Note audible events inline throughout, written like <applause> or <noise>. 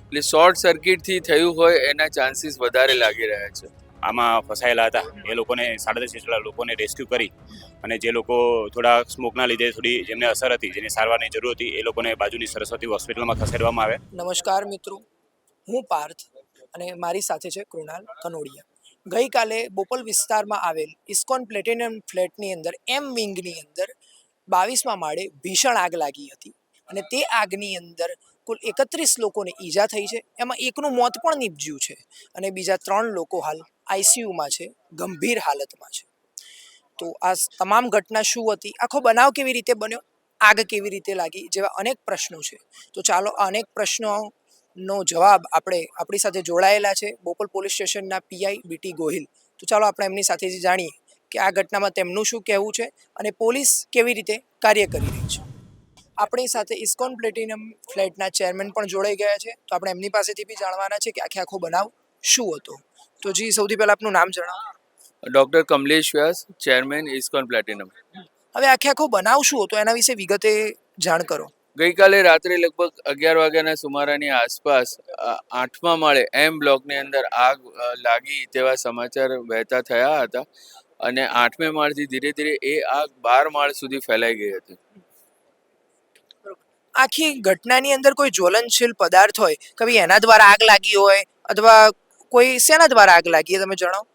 એટલે શોર્ટ સર્કિટથી થયું હોય એના ચાન્સીસ વધારે લાગી રહ્યા છે. આમાં ફસાયેલા હતા. એ લોકોને સાડા દસ જેટલા લોકોને રેસ્ક્યુ કરી અને જે લોકો થોડા સ્મોકના લીધે થોડી જેમને અસર હતી જેને સારવારની જરૂર હતી એ લોકોને બાજુની સરસ્વતી હોસ્પિટલમાં ખસેડવામાં આવે નમસ્કાર મિત્રો. હું પાર્થ અને મારી સાથે છે કૃણાલ કનોડિયા. ગઈકાલે બોપલ વિસ્તારમાં આવેલ ઇસ્કોન પ્લેટિનિયમ ફ્લેટની અંદર એમ વિંગની અંદર બાવીસમાં માળે ભીષણ આગ લાગી હતી અને તે આગની અંદર કુલ એકત્રીસ લોકોને ઈજા થઈ છે. એમાં એકનું મોત પણ નીપજ્યું છે અને બીજા ત્રણ લોકો હાલ આઈસીયુમાં છે, ગંભીર હાલતમાં છે. તો આ તમામ ઘટના શું હતી? આખો બનાવ કેવી રીતે બન્યો? આગ કેવી રીતે લાગી? જેવા અનેક પ્રશ્નો છે. તો ચાલો આ અનેક પ્રશ્નોનો જવાબ આપણે આપણી સાથે જોડાયેલા છે બોપલ પોલીસ સ્ટેશનના પીઆઈ બીટી ગોહિલ. તો ચાલો આપણે એમની સાથે જાણીએ કે આ ઘટનામાં તેમનું શું કહેવું છે અને પોલીસ કેવી રીતે કાર્ય કરી રહી છે. આપણી સાથે ઇસ્કોન પ્લેટિનમ ફ્લેટના ચેરમેન પણ જોડાઈ ગયા છે. તો આપણે એમની પાસેથી બી જાણવાના છે કે આખે આખો બનાવ શું હતો? તો જી સૌથી પહેલાં આપનું નામ જણાવો. Doctor Kamlesh Vyas chairman ISKCON platinum. હવે આખે આખો બનાવ શું હતો? એના વિશે વિગતે જાણ કરો. ગઈકાલે રાત્રે લગભગ અગિયાર વાગ્યાના સુમારાની આસપાસ આઠમા માળે એમ બ્લોકની અંદર આગ લાગી તેવા સમાચાર વહેતા થયા હતા અને આઠમે માળથી ધીરે ધીરે એ આગ બાર માળ સુધી ફેલાઈ ગઈ હતી. આખી ઘટનાની અંદર કોઈ જ્વલનશીલ પદાર્થ હોય, કભી એના દ્વારા આગ લાગી હોય, અથવા કોઈ શેના દ્વારા આગ લાગી તમે જણાવો?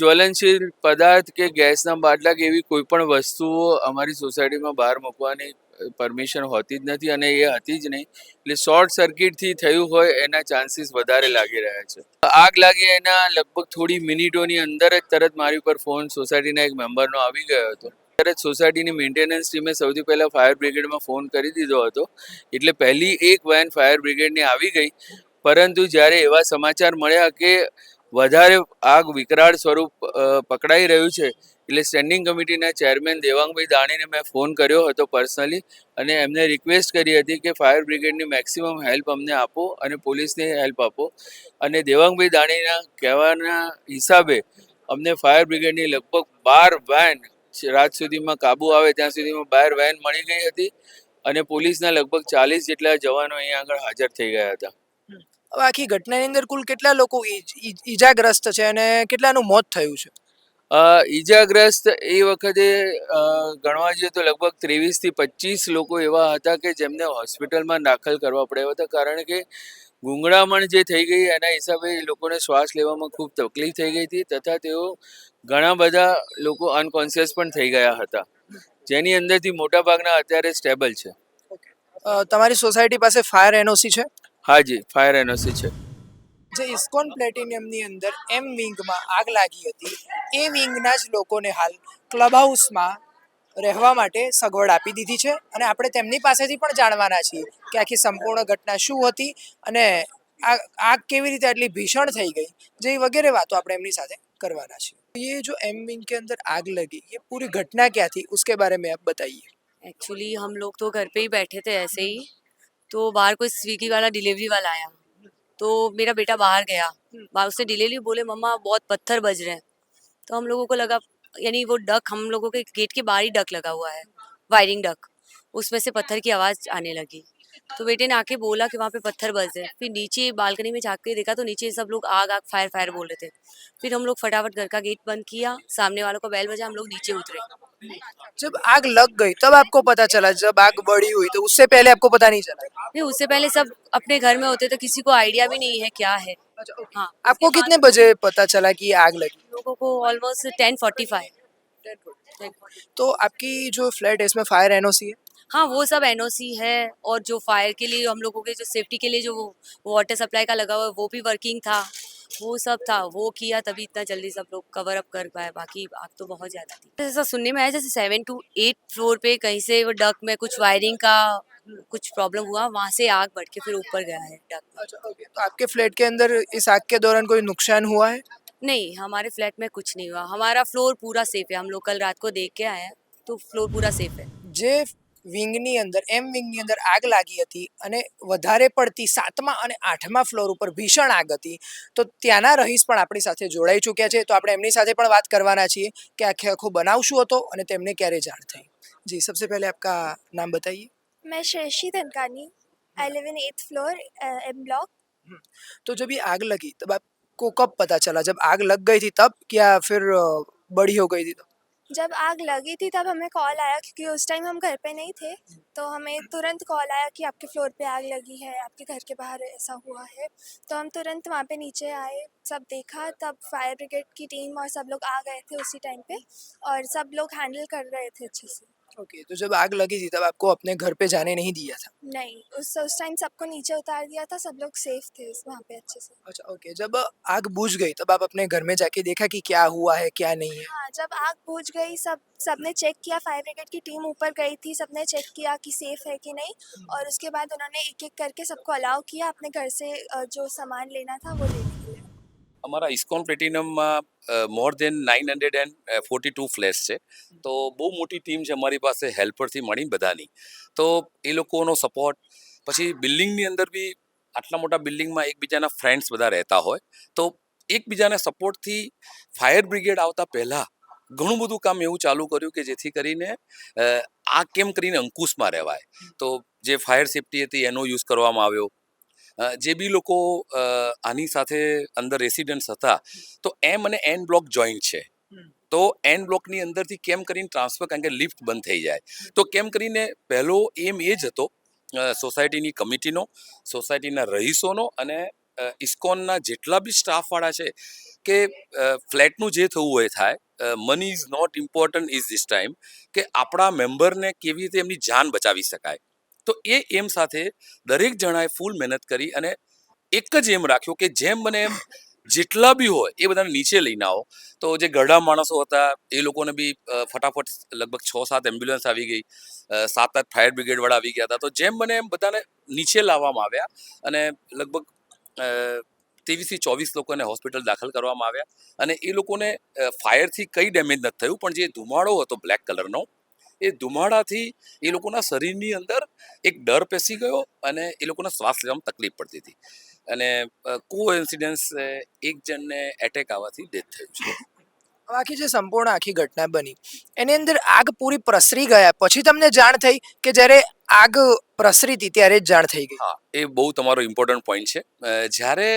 જ્વલનશીલ પદાર્થ કે ગેસના બાટલા કે એવી કોઈ પણ વસ્તુઓ અમારી સોસાયટીમાં બહાર મૂકવાની પરમિશન હોતી જ નથી અને એ હતી જ નહીં. એટલે શોર્ટ સર્કિટથી થયું હોય, એના ચાન્સીસ વધારે લાગી રહ્યા છે. આગ લાગી એના લગભગ થોડી મિનિટોની અંદર જ તરત મારી ઉપર ફોન સોસાયટીના એક મેમ્બરનો આવી ગયો હતો. તરત સોસાયટીની મેન્ટેનન્સ ટીમે સૌથી પહેલાં ફાયર બ્રિગેડમાં ફોન કરી દીધો હતો. એટલે પહેલી એક વેન ફાયર બ્રિગેડની આવી ગઈ. પરંતુ જ્યારે એવા સમાચાર મળ્યા કે વધારે આગ વિકરાળ સ્વરૂપ પકડાઈ રહ્યું છે, એટલે સ્ટેન્ડિંગ કમિટીના ચેરમેન દેવાંગભાઈ દાણીને મેં ફોન કર્યો હતો પર્સનલી અને એમને રિક્વેસ્ટ કરી હતી કે ફાયર બ્રિગેડની મેક્સિમમ હેલ્પ અમને આપો અને પોલીસને હેલ્પ આપો. અને દેવાંગભાઈ દાણીના કહેવાના હિસાબે અમને ફાયર બ્રિગેડની લગભગ બાર વેન રાત સુધીમાં કાબુ આવે ત્યાં સુધીમાં બહાર વેન મળી ગઈ હતી અને પોલીસના લગભગ ચાલીસ જેટલા જવાનો અહીંયા આગળ હાજર થઈ ગયા હતા. હવે આખી ઘટનાની અંદર કુલ કેટલા લોકો ઈજ- ઈજ- ઈજાગ્રસ્ત છે અને કેટલાનું મોત થયું છે? ઈજાગ્રસ્ત એ વખતે ગણવા જઈએ તો લગભગ ત્રેવીસથી પચીસ લોકો એવા હતા કે જેમને હોસ્પિટલમાં દાખલ કરવા પડ્યા હતા. કારણ કે ગુંગળામણ જે થઈ ગઈ એના હિસાબે એ લોકોને શ્વાસ લેવામાં ખૂબ તકલીફ થઈ ગઈ હતી તથા તેઓ ઘણા બધા લોકો અનકોન્શિયસ પણ થઈ ગયા હતા. જેની અંદરથી મોટાભાગના અત્યારે સ્ટેબલ છે. તમારી સોસાયટી પાસે ફાયર એનઓસી છે? હાજી ફાયર એનઓસી છે. જે ઇસ્કોન પ્લેટિનિયમની અંદર એમ વિંગમાં આગ લાગી હતી એ વિંગના જ લોકોને હાલ ક્લબ હાઉસમાં રહેવા માટે સગવડ આપી દીધી છે અને આપણે તેમની પાસેથી પણ જાણવાના છીએ કે આખી સંપૂર્ણ ઘટના શું હતી અને આ આગ કેવી રીતે આટલી ભીષણ થઈ ગઈ જેવી વગેરે વાતો આપણે એમની સાથે કરવાના છીએ. ये जो एम विंग के अंदर आग लगी, ये पूरी घटना क्या थी? उसके बारे में आप बताइए। एक्चुअली हम लोग तो घर पे ही बैठे थे ऐसे ही तो बाहर कोई स्विगी वाला डिलीवरी वाला आया। तो मेरा बेटा बाहर गया। बाहर उसने डिलीवरी बोले, मम्मा, बहुत पत्थर बज रहे हैं। तो हम लोगों को लगा, यानी वो डक हम लोगों के गेट के बाहर ही डक लगा हुआ है वायरिंग डक उसमें से पत्थर की आवाज़ आने लगी। तो बेटे ने आके बोला कि वहाँ पे पत्थर बज रहे फिर नीचे बालकनी में झाँक के देखा तो नीचे सब लोग आग आग फायर फायर बोल रहे थे। फिर हम लोग फटाफट घर का गेट बंद किया सामने वालों को बैल बजा हम लोग नीचे उतरे। जब आग लग गई तब आपको पता चला? जब आग बढ़ी हुई तो उससे पहले आपको पता नहीं चला? नहीं उससे पहले सब अपने घर में होते तो किसी को आइडिया भी नहीं है क्या है। हाँ आपको कितने बजे पता चला कि आग लगी? लोगों को ऑलमोस्ट टेन फोर्टी फाइव तो आपकी जो फ्लैट है इसमें फायर एनओसी है? हाँ वो सब एनओसी है और जो फायर के लिए हम लोगों के जो सेफ्टी के लिए जो वाटर सप्लाई का लगा हुआ है वो भी वर्किंग था। वो सब था वो किया तभी इतना जल्दी सब लोग कवर अप कर पाए। बाकी आग तो बहुत ज़्यादा थी। ऐसा सुनने में आया जैसे सेवन टू एट फ्लोर पे कहीं से वो डक में कुछ वायरिंग का कुछ प्रॉब्लम हुआ वहाँ से आग बढ़ के फिर ऊपर गया है डक अच्छा ओके तो आपके फ्लैट के अंदर इस आग के दौरान कोई नुकसान हुआ है? नहीं हमारे फ्लैट में कुछ नहीं हुआ। हमारा फ्लोर पूरा सेफ़ है। हम लोग कल रात को देख के आए हैं तो फ्लोर पूरा सेफ़ है। જે વિંગની અંદર એમ વિંગની અંદર આગ લાગી હતી અને વધારે પડતી સાતમા અને આઠમા ફ્લોર ઉપર ભીષણ આગ હતી તો ત્યાંના રહીશ પણ આપણી સાથે જોડાઈ ચૂક્યા છે તો આપણે એમની સાથે પણ વાત કરવાના છીએ કે આખે આખો બનાવ શું હતો અને તેમને ક્યારે જાણ થઈ જી સબસે પહેલે આપકા નામ बताइए मैं Shashi Dhankani I live in eighth floor M block तो जब ये आग लगी तब आपको कब पता चला जब आग लग गई थी तब क्या फिर अ, बड़ी हो गई थी तो जब आग लगी थी तब हमें कॉल आया क्योंकि उस टाइम हम घर पे नहीं थे तो हमें तुरंत कॉल आया कि आपके फ्लोर पे आग लगी है, आपके घर के बाहर ऐसा हुआ है। तो हम तुरंत वहाँ पे नीचे आए, सब देखा, तब फायर ब्रिगेड की टीम और सब लोग आ गए थे उसी टाइम पे और सब लोग हैंडल कर रहे थे अच्छे से। ओके तो जब आग लगी थी तब आपको अपने घर पे जाने नहीं दिया था? नहीं उस उस टाइम सबको नीचे उतार दिया था सब लोग सेफ़ थे वहाँ पे अच्छे से। अच्छा ओके जब आग बुझ गई तब आप अपने घर में जाके देखा कि क्या हुआ है क्या नहीं है? हाँ जब आग बुझ गई सब सबने चेक किया फायर ब्रिगेड की टीम ऊपर गई थी सबने चेक किया कि सेफ़ है कि नहीं हम्म। और उसके बाद उन्होंने एक एक करके सबको अलाउ किया अपने घर से जो सामान लेना था वो ले लिया हमारा ISKCON platinum more than nine hundred and forty two flats છે. તો બહુ મોટી ટીમ છે અમારી પાસે હેલ્પરથી મળી બધાની. તો એ લોકોનો સપોર્ટ પછી બિલ્ડિંગની અંદર બી આટલા મોટા બિલ્ડિંગમાં એકબીજાના ફ્રેન્ડ્સ બધા રહેતા હોય. તો એકબીજાના સપોર્ટથી ફાયર બ્રિગેડ આવતા પહેલાં ઘણું બધું કામ એવું ચાલુ કર્યું કે જેથી કરીને આ કેમ કરીને અંકુશમાં રહેવાય. તો જે ફાયર સેફટી હતી એનો યુઝ કરવામાં આવ્યો. જે બી લોકો આની સાથે અંદર રેસિડન્ટ્સ હતા તો એમ અને એન બ્લોક જોઈન્ટ છે. તો એન બ્લોકની અંદરથી કેમ કરીને ટ્રાન્સફર કારણ કે લિફ્ટ બંધ થઈ જાય. તો કેમ કરીને પહેલો એમ એ જ હતો સોસાયટીની કમિટીનો સોસાયટીના રહીશોનો અને ઇસ્કોનના જેટલા બી સ્ટાફવાળા છે કે ફ્લેટનું જે થવું હોય થાય money is not important is this time કે આપણા મેમ્બરને કેવી રીતે એમની જાન બચાવી શકાય. તો એ એમ સાથે દરેક જણાએ ફૂલ મહેનત કરી અને એક જ એમ રાખ્યો કે જેમ મને એમ જેટલા બી હોય એ બધાને નીચે લઈને આવો. તો જે ગરડા માણસો હતા, એ લોકોને બી ફટાફટ લગભગ છ સાત એમ્બ્યુલન્સ આવી ગઈ સાત આઠ ફાયર બ્રિગેડવાળા આવી ગયા હતા. તો જેમ મને એમ બધાને નીચે લાવવામાં આવ્યા અને લગભગ ત્રેવીસથી ચોવીસ લોકોને હોસ્પિટલ દાખલ કરવામાં આવ્યા. અને એ લોકોને ફાયરથી કંઈ ડેમેજ નથી થયું, પણ જે ધુમાડો હતો બ્લેક કલરનો એ ધુમાડાથી એ લોકોના શરીરની અંદર એક ડર પેસી ગયો અને એ લોકોના શ્વાસ લેવામાં તકલીફ પડતી હતી. અને કો ઇન્સિડન્સ એક જણને એટેક આવવાથી ડેથ થયું છે. બાકી આખી જે સંપૂર્ણ આખી ઘટના બની એની અંદર આગ પૂરી પ્રસરી ગયા પછી તમને જાણ થઈ કે જ્યારે આગ પ્રસરી હતી ત્યારે જ જાણ થઈ ગઈ. હા એ બહુ તમારો ઇમ્પોર્ટન્ટ પોઈન્ટ છે. જ્યારે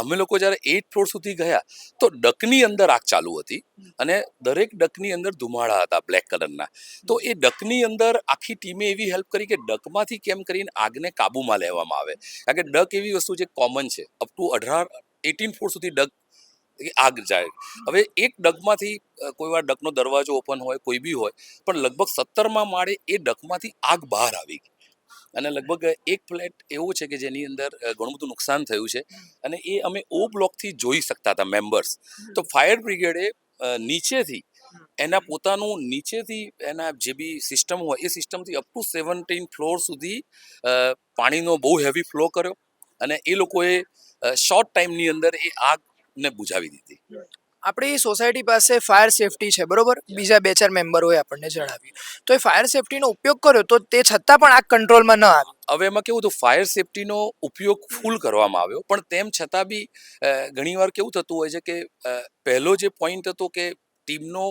અમે લોકો જ્યારે એઇટ ફ્લોર સુધી ગયા, તો ડકની અંદર આગ ચાલુ હતી અને દરેક ડકની અંદર ધુમાડા હતા બ્લેક કલરના તો એ ડકની અંદર આખી ટીમે એવી હેલ્પ કરી કે ડકમાંથી કેમ કરીને આગને કાબૂમાં લેવામાં આવે. કારણ કે ડક એવી વસ્તુ જે કોમન છે. અપ ટુ અઢાર એટીન ફ્લોર સુધી ડક આગ જાય. હવે એક ડગમાંથી કોઈ વાર ડકનો દરવાજો ઓપન હોય, કોઈ બી હોય, પણ લગભગ સત્તરમાં માળે એ ડકમાંથી આગ બહાર આવી ગઈ. અને લગભગ એક ફ્લેટ એવો છે કે જેની અંદર ઘણું બધું નુકસાન થયું છે. અને એ અમે ઓ બ્લોકથી જોઈ શકતા હતા મેમ્બર્સ. તો ફાયર બ્રિગેડે નીચેથી એના પોતાનું નીચેથી એના જે બી સિસ્ટમ હોય એ સિસ્ટમથી અપ ટુ સેવન્ટીન ફ્લોર સુધી પાણીનો બહુ હેવી ફ્લો કર્યો. અને એ લોકોએ શોર્ટ ટાઈમની અંદર એ આગને બુઝાવી દીધી. આપણી સોસાયટી પાસે ફાયર સેફટી છે, બરોબર? બીજા બે ચાર મેમ્બરોએ આપણને જણાવ્યું. તો એ ફાયર સેફટીનો ઉપયોગ કર્યો તો તે છતાં પણ આગ કંટ્રોલમાં ન આવી. હવે એમાં કેવું હતું, ફાયર સેફટીનો ઉપયોગ ફૂલ કરવામાં આવ્યો, પણ તેમ છતાં બી ઘણીવાર કેવું થતું હોય છે કે પહેલો જે પોઈન્ટ હતો કે ટીમનો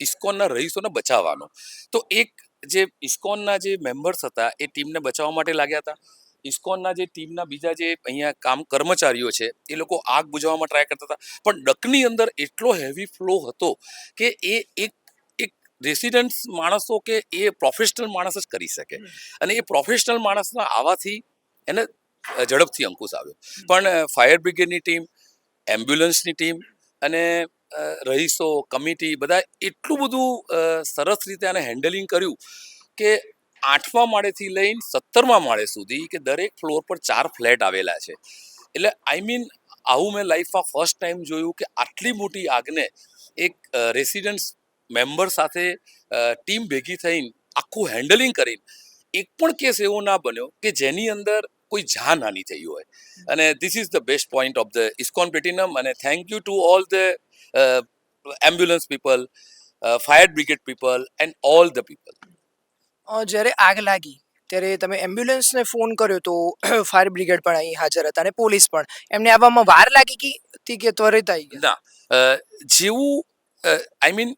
ઇસ્કોનના રહીશોને બચાવવાનો. તો એક જે ઇસ્કોનના જે મેમ્બર્સ હતા, એ ટીમને બચાવવા માટે લાગ્યા હતા. ઇસ્કોનના જે ટીમના બીજા જે અહીંયા કામ કર્મચારીઓ છે એ લોકો આગ બુઝાવવામાં ટ્રાય કરતા હતા. પણ ડકની અંદર એટલો હેવી ફ્લો હતો કે એ એક એક રેસિડન્ટ માણસો કે એ પ્રોફેશનલ માણસ જ કરી શકે. અને એ પ્રોફેશનલ માણસના આવવાથી એને ઝડપથી અંકુશ આવ્યો. પણ ફાયર બ્રિગેડની ટીમ એમ્બ્યુલન્સની ટીમ અને રહીશો કમિટી બધા એટલું બધું સરસ રીતે આને હેન્ડલિંગ કર્યું કે આઠમા માળેથી લઈને સત્તરમા માળે સુધી કે દરેક ફ્લોર પર ચાર ફ્લેટ આવેલા છે. એટલે આઈ મીન આવું મેં લાઈફમાં ફર્સ્ટ ટાઈમ જોયું કે આટલી મોટી આગને એક રેસિડન્સ મેમ્બર સાથે ટીમ ભેગી થઈને આખું હેન્ડલિંગ કરીને એક પણ કેસ એવો ના બન્યો કે જેની અંદર કોઈ જાનહાનિ થઈ હોય. અને this is the best point of the ISKCON platinum અને thank you to all the ambulance people fire brigade people and all the people જ્યારે આગ લાગી, ત્યારે તમે એમ્બ્યુલન્સને ફોન કર્યો તો <clears throat> ફાયર બ્રિગેડ પણ અહીં હાજર હતા અને પોલીસ પણ. એમને આવવામાં વાર લાગી ગઈ હતી કે ત્વરિત આવી ગયા? ના જેવું આઈ મીન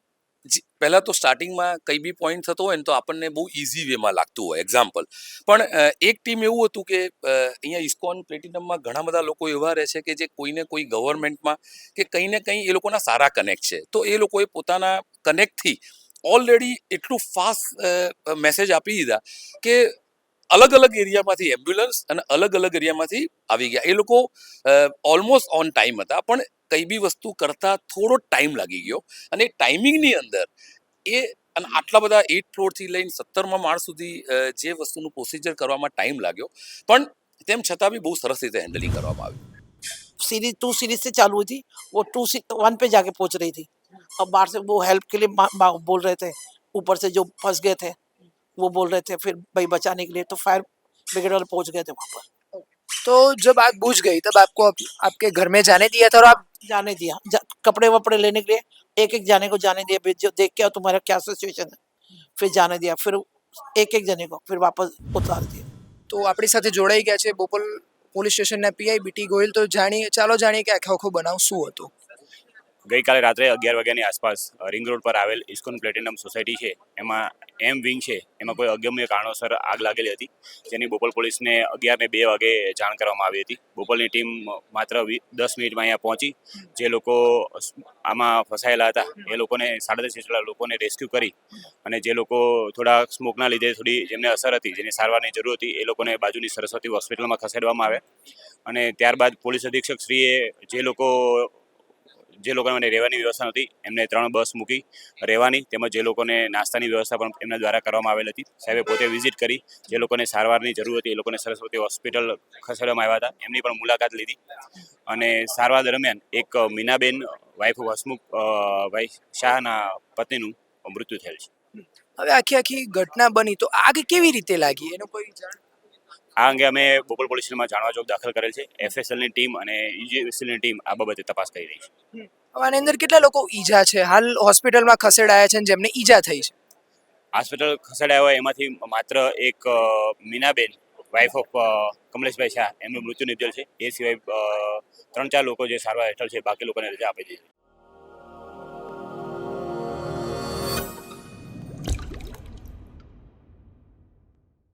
પહેલાં તો સ્ટાર્ટિંગમાં કંઈ બી પોઈન્ટ થતો હોય ને તો આપણને બહુ ઇઝી વેમાં લાગતું હોય એક્ઝામ્પલ પણ એક ટીમ એવું હતું કે અહીંયા ઇસ્કોન પ્લેટિનમમાં ઘણા બધા લોકો એવા રહે છે કે જે કોઈને કોઈ ગવર્મેન્ટમાં કે કંઈ ને કંઈ એ લોકોના સારા કનેક્ટ છે. તો એ લોકોએ પોતાના કનેક્ટથી ઓલરેડી એટલું ફાસ્ટ મેસેજ આપી દીધા કે અલગ અલગ એરિયામાંથી એમ્બ્યુલન્સ અને અલગ અલગ એરિયામાંથી આવી ગયા એ લોકો ઓલમોસ્ટ ઓન ટાઈમ હતા પણ કઈ બી વસ્તુ કરતા થોડો ટાઈમ લાગી ગયો અને ટાઈમિંગની અંદર એ અને આટલા બધા એટ ફ્લોરથી લઈને સત્તરમાં માળ સુધી અ, જે વસ્તુનું પ્રોસિજર કરવામાં ટાઈમ લાગ્યો પણ તેમ છતાં બી બહુ સરસ રીતે હેન્ડલિંગ કરવામાં આવ્યું सीढ़ी टू सीढ़ी से चालू हुई थी वो टू वन पे जाके पहुंच रही थी अब बाहर से वो हेल्प के लिए बा- बा- बोल रहे थे ऊपर से जो फंस गए थे वो बोल रहे थे फिर भाई बचाने के लिए तो फायर ब्रिगेड वाले पहुंच गए थे वहाँ पर तो जब आग बुझ गई तब आपको आप, आपके घर में जाने दिया था और आप जाने दिया जा, कपड़े वपड़े लेने के लिए एक एक जाने को जाने दिया फिर जो देख के आओ तुम्हारा क्या सिचुएशन है फिर जाने दिया फिर एक एक जने को फिर वापस उतार दिया તો આપણી સાથે જોડાઈ ગયા છે બોપલ પોલીસ સ્ટેશનના પીઆઈ બીટી ગોયલ તો જાણીએ ચાલો જાણીએ કે આખો આખો બનાવ શું હતો ગઈકાલે રાત્રે અગિયાર વાગ્યાની આસપાસ રિંગ રોડ પર આવેલ ઇસ્કોન પ્લેટિનમ સોસાયટી છે, એમાં એમ વિંગ છે, એમાં કોઈ અગમ્ય કારણોસર આગ લાગેલી હતી, જેની બોપલ પોલીસને અગિયારને બે વાગે જાણ કરવામાં આવી હતી. બોપલની ટીમ માત્ર દસ મિનિટમાં અહીંયા પહોંચી, જે લોકો આમાં ફસાયેલા હતા, એ લોકોને સાડા દસ જેટલા લોકોને રેસ્ક્યુ કરી અને જે લોકો થોડા સ્મોકના લીધે થોડી જેમને અસર હતી, જેને સારવારની જરૂર હતી, એ લોકોને બાજુની સરસ્વતી હોસ્પિટલમાં ખસેડવામાં આવ્યા. અને ત્યારબાદ પોલીસ અધિક્ષક શ્રીએ જે લોકો જે લોકોને રહેવાની વ્યવસ્થા નહોતી, એમને ત્રણ બસ મૂકી રહેવાની, તેમજ જે લોકોને નાસ્તાની વ્યવસ્થા પણ એમના દ્વારા કરવામાં આવેલ હતી. સાહેબે પોતે વિઝિટ કરી, જે લોકોને સારવારની જરૂર હતી, એ લોકોને સરસ્વતી હોસ્પિટલ ખસેડવામાં આવ્યા હતા. એમની પણ મુલાકાત લીધી. અને સારવાર દરમિયાન એક મીનાબેન વાઇફ હસમુખ ભાઈ શાહના પત્નીનું મૃત્યુ થયેલ છે. હવે આખી આખી ઘટના બની તો આગ કેવી રીતે લાગી? એનો કોઈ આ અંગે અમે બોપલ પોલીસ સ્ટેશનમાં જાણવા જોગ દાખલ કરેલ છે. એફએસએલની ટીમ અને યુજીએસએલની ટીમ આ બાબતે તપાસ કરી રહી છે. આની અંદર કેટલા લોકો ઈજા છે? હાલ હોસ્પિટલમાં ખસેડાયા છે જેમને ઈજા થઈ છે. હોસ્પિટલ ખસેડાયા હોય એમાંથી માત્ર એક મીનાબેન વાઇફ ઓફ કમલેશભાઈ શાહ એમનું મૃત્યુ નિપજેલ છે. એ સિવાય ત્રણ ચાર લોકો જે સારવાર હેઠળ છે બાકી લોકોને રજા આપી દીધી